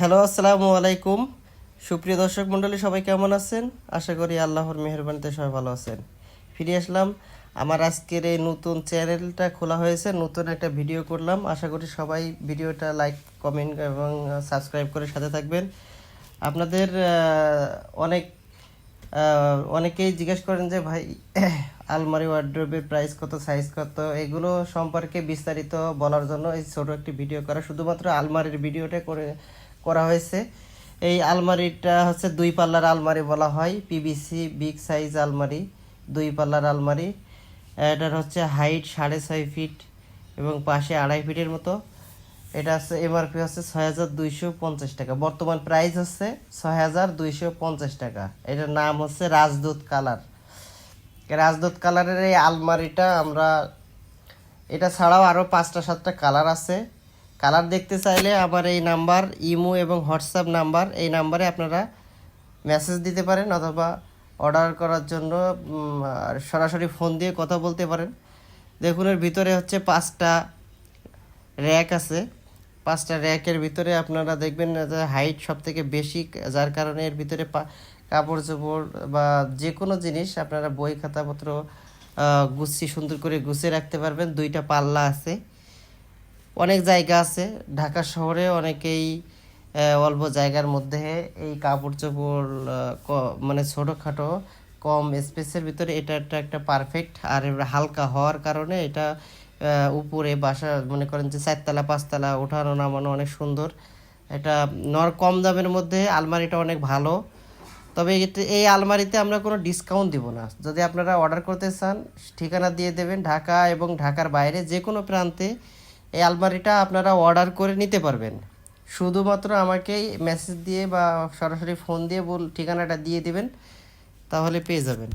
Hello, আসসালামু আলাইকুম। সুপ্রিয় দর্শক মণ্ডলী, সবাই কেমন আছেন? আশা করি আল্লাহর মেহরবানিতে সবাই ভালো আছেন। ফিরে আসলাম। আমার আজকের এই নতুন চ্যানেলটা খোলা হয়েছে। নতুন একটা ভিডিও করলাম। আশা করি সবাই ভিডিওটা লাইক, কমেন্ট এবং সাবস্ক্রাইব করে সাথে থাকবেন। আপনাদের অনেক অনেকেই জিজ্ঞেস করেন যে, ভাই, আলমারি ওয়ার্ড্রোবের প্রাইস কত, সাইজ কত? এগুলো সম্পর্কে বিস্তারিত বলার জন্য এই ছোটো একটি ভিডিও করা। শুধুমাত্র আলমারির ভিডিওটা করে করা হয়েছে। এই আলমারিটা হচ্ছে দুই পাল্লার আলমারি বলা হয়। পিভিসি বিগ সাইজ আলমারি, দুই পাল্লার আলমারি। এটার হচ্ছে হাইট সাড়ে ছয় ফিট এবং পাশে আড়াই ফিটের মতো। এটা হচ্ছে এমআরপি হচ্ছে ছয় হাজার দুইশো পঞ্চাশ টাকা। বর্তমান প্রাইস হচ্ছে ছয় হাজার দুইশো পঞ্চাশ টাকা। এটার নাম হচ্ছে রাজদূত কালার। রাজদূত কালারের এই আলমারিটা আমরা, এটা ছাড়াও আরও পাঁচটা সাতটা কালার আছে। কালার দেখতে চাইলে আমার এই নাম্বার, ইমো এবং হোয়াটসঅ্যাপ নাম্বার, এই নাম্বারে আপনারা মেসেজ দিতে পারেন অথবা অর্ডার করার জন্য সরাসরি ফোন দিয়ে কথা বলতে পারেন। দেখুন, এর ভিতরে হচ্ছে পাঁচটা র্যাক আছে। পাঁচটা র্যাকের ভিতরে আপনারা দেখবেন হাইট সব থেকে বেশি, যার কারণে এর ভিতরে কাপড় চোপড় বা যে কোনো জিনিস আপনারা বই, খাতাপত্র গুছিয়ে সুন্দর করে গুছিয়ে রাখতে পারবেন। দুইটা পাল্লা আছে। অনেক জায়গা আছে। ঢাকা শহরে অনেকেই অল্প জায়গার মধ্যে এই কাপড় চোপড় মানে ছোটোখাটো কম স্পেসের ভিতরে এটা একটা একটা পারফেক্ট আর হালকা হওয়ার কারণে এটা উপরে বাসা, মনে করেন যে চারতলা, পাঁচতলা ওঠানো, নামানো অনেক সুন্দর। এটা নর কম দামের মধ্যে আলমারিটা অনেক ভালো। তবে এই আলমারিতে আমরা কোনো ডিসকাউন্ট দিব না। যদি আপনারা অর্ডার করতে চান, ঠিকানা দিয়ে দেবেন। ঢাকা এবং ঢাকার বাইরে যে কোনো প্রান্তে এই আলমারিটা আপনারা অর্ডার করে নিতে পারবেন। শুধুমাত্র আমাকে মেসেজ দিয়ে বা সরাসরি ফোন দিয়ে বল ঠিকানাটা দিয়ে দেবেন, তাহলে পেয়ে যাবেন।